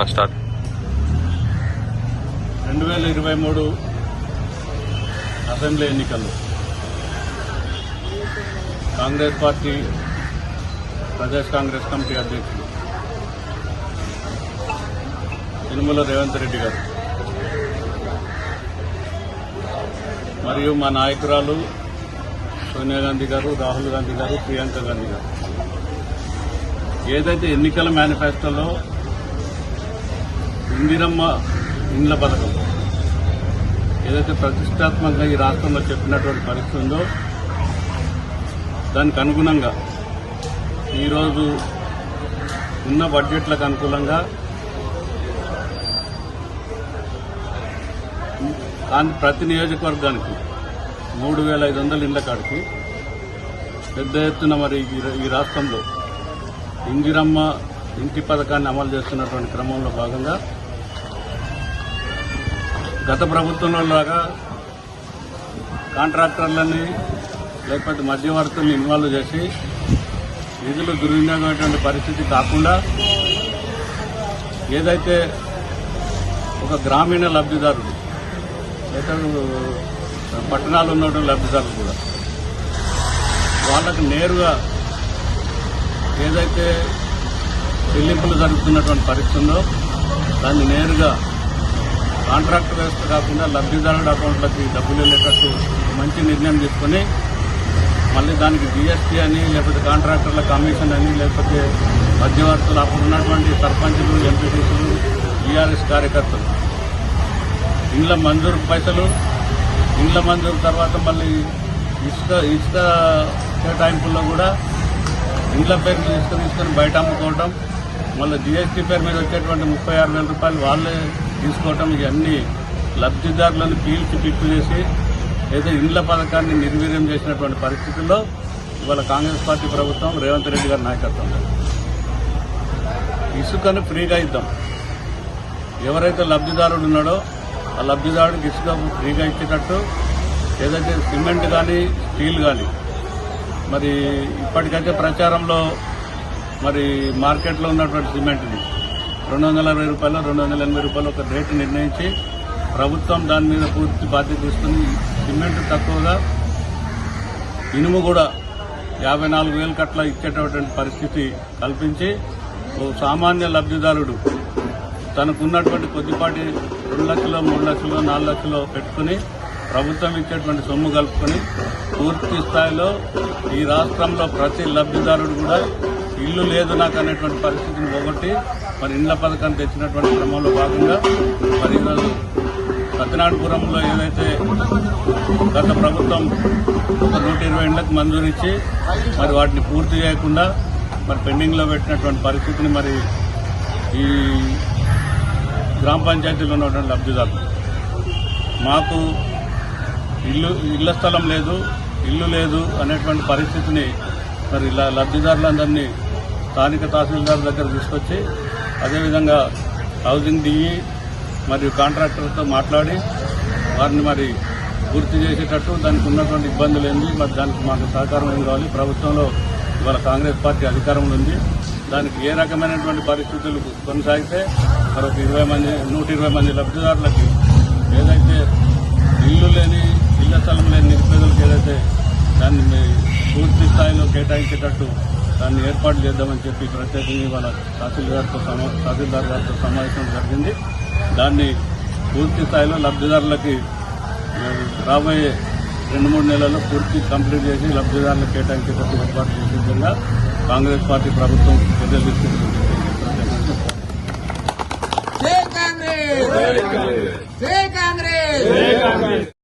అన్న స్టార్ట్. రెండు వేల ఇరవై మూడు అసెంబ్లీ ఎన్నికల్లో కాంగ్రెస్ పార్టీ ప్రదేశ్ కాంగ్రెస్ కమిటీ అధ్యక్షులు. తిరుమల రేవంత్ రెడ్డి గారు. మరియు మా నాయకురాలు సోనియా గాంధీ గారు రాహుల్ గాంధీ గారు ప్రియాంక గాంధీ గారు. ఏదైతే ఎన్నికల మేనిఫెస్టోలో ఇందిరమ్మ ఇండ్ల పథకం. ఏదైతే ప్రతిష్టాత్మకంగా ఈ రాష్ట్రంలో చెప్పినటువంటి పరిస్థితి ఉందో దానికి అనుగుణంగా ఈరోజు ఉన్న బడ్జెట్లకు అనుకూలంగా దాని ప్రతి నియోజకవర్గానికి మూడు వేల ఐదు వందల ఇండ్ల కాడికి పెద్ద ఎత్తున మరి ఈ రాష్ట్రంలో ఇందిరమ్మ ఇంటి పథకాన్ని అమలు చేస్తున్నటువంటి క్రమంలో భాగంగా గత ప్రభుత్వంలో లాగా కాంట్రాక్టర్లని లేకపోతే మధ్యవర్తులను ఇన్వాల్వ్ చేసి నిధులు దుర్వినియోగమైనటువంటి పరిస్థితి కాకుండా ఏదైతే ఒక గ్రామీణ లబ్ధిదారుడు లేదా పట్టణాలు ఉన్నటువంటి లబ్ధిదారులు కూడా వాళ్ళకు నేరుగా ఏదైతే చెల్లింపులు జరుగుతున్నటువంటి పరిస్థితుందో దాన్ని నేరుగా కాంట్రాక్ట్ వ్యవస్థ కాకుండా లబ్ధిదారుడు అకౌంట్లకి డబ్బులు వెళ్ళేటట్టు మంచి నిర్ణయం తీసుకొని మళ్ళీ దానికి జిఎస్టీ అని లేకపోతే కాంట్రాక్టర్ల కమిషన్ అని లేకపోతే మధ్యవర్తులు అప్పుడు ఉన్నటువంటి సర్పంచులు ఎంపీటీసీలు టీఆర్ఎస్ కార్యకర్తలు. ఇండ్ల మంజూరు పైసలు ఇండ్ల మంజూరు తర్వాత మళ్ళీ ఇసుక ఇసుక కేటాయింపుల్లో కూడా ఇండ్ల పేరు మీద ఇసుక తీసుకొని బయట అమ్ముకోవడం మళ్ళీ జిఎస్టీ పేరు మీద వచ్చేటువంటి ముప్పై ఆరు వేల రూపాయలు వాళ్ళే తీసుకోవటం ఇవన్నీ లబ్ధిదారులను పీల్చి పిప్పు చేసి ఏదో ఇండ్ల పథకాన్ని నిర్వీర్యం చేసినటువంటి పరిస్థితుల్లో ఇవాళ కాంగ్రెస్ పార్టీ ప్రభుత్వం రేవంత్ రెడ్డి గారి నాయకత్వంలో ఇసుకను ఫ్రీగా ఇద్దాం. ఎవరైతే లబ్ధిదారుడు ఉన్నాడో ఆ లబ్ధిదారుడికి ఇసుక ఫ్రీగా ఇచ్చేటట్టు ఏదైతే సిమెంట్ కానీ స్టీల్ కానీ మరి ఇప్పటికైతే ప్రచారంలో మరి మార్కెట్లో ఉన్నటువంటి సిమెంట్ని రెండు వందల అరవై రూపాయలు రెండు వందల ఎనభై రూపాయలు ఒక రేటు నిర్ణయించి ప్రభుత్వం దాని మీద పూర్తి బాధ్యత తీసుకుని సిమెంట్ తక్కువగా ఇనుము కూడా యాభై నాలుగు వేల కట్ల ఇచ్చేటటువంటి పరిస్థితి కల్పించి ఓ సామాన్య లబ్ధిదారుడు తనకున్నటువంటి కొద్దిపాటి రెండు లక్షలు మూడు లక్షలు నాలుగు లక్షలు పెట్టుకుని ప్రభుత్వం ఇచ్చేటువంటి సొమ్ము కలుపుకొని పూర్తి స్థాయిలో ఈ రాష్ట్రంలో ప్రతి లబ్ధిదారుడు కూడా ఇల్లు లేదు నాకు అనేటువంటి పరిస్థితిని పోగొట్టి మరి ఇండ్ల పథకాన్ని తెచ్చినటువంటి క్రమంలో భాగంగా మరి ఈరోజు సత్యనారాయణపురంలో ఏదైతే గత ప్రభుత్వం ఒక నూట ఇరవై ఇండ్లకు మంజూరిచ్చి మరి వాటిని పూర్తి చేయకుండా మరి పెండింగ్లో పెట్టినటువంటి పరిస్థితిని మరి ఈ గ్రామ పంచాయతీలో ఉన్నటువంటి లబ్ధిదారులు. మాకు ఇల్లు ఇళ్ళ స్థలం లేదు ఇల్లు లేదు అనేటువంటి పరిస్థితిని మరి ఇలా లబ్ధిదారులందరినీ స్థానిక తహసీల్దార్ దగ్గర తీసుకొచ్చి అదేవిధంగా హౌసింగ్ డిఈ మరియు కాంట్రాక్టర్తో మాట్లాడి వారిని మరి పూర్తి చేసేటట్టు దానికి ఉన్నటువంటి ఇబ్బందులు ఏంది మరి దానికి మాకు సహకారం ఏం కావాలి? ప్రభుత్వంలో ఇవాళ కాంగ్రెస్ పార్టీ అధికారంలో ఉంది. దానికి ఏ రకమైనటువంటి పరిస్థితులు కొనసాగితే మరొక ఇరవై మంది నూట ఇరవై మంది లబ్ధిదారులకి ఏదైతే ఇల్లు లేని ఇళ్ళ స్థలం లేని నిరుపేదలకు ఏదైతే దాన్ని పూర్తి స్థాయిలో కేటాయించేటట్టు దాన్ని ఏర్పాటు చేద్దామని చెప్పి ప్రత్యేకంగా ఇవాళ తహసీల్దార్తో సమా తహసీల్దార్ గారితో సమావేశం జరిగింది. దాన్ని పూర్తి స్థాయిలో లబ్ధిదారులకి రాబోయే రెండు మూడు నెలల్లో పూర్తి కంప్లీట్ చేసి లబ్ధిదారులకు కేటాయించేటట్టు ఏర్పాటు చేసే విధంగా కాంగ్రెస్ పార్టీ ప్రభుత్వం చర్యలు తీసుకుంటుంది. జై కాంగ్రెస్! జై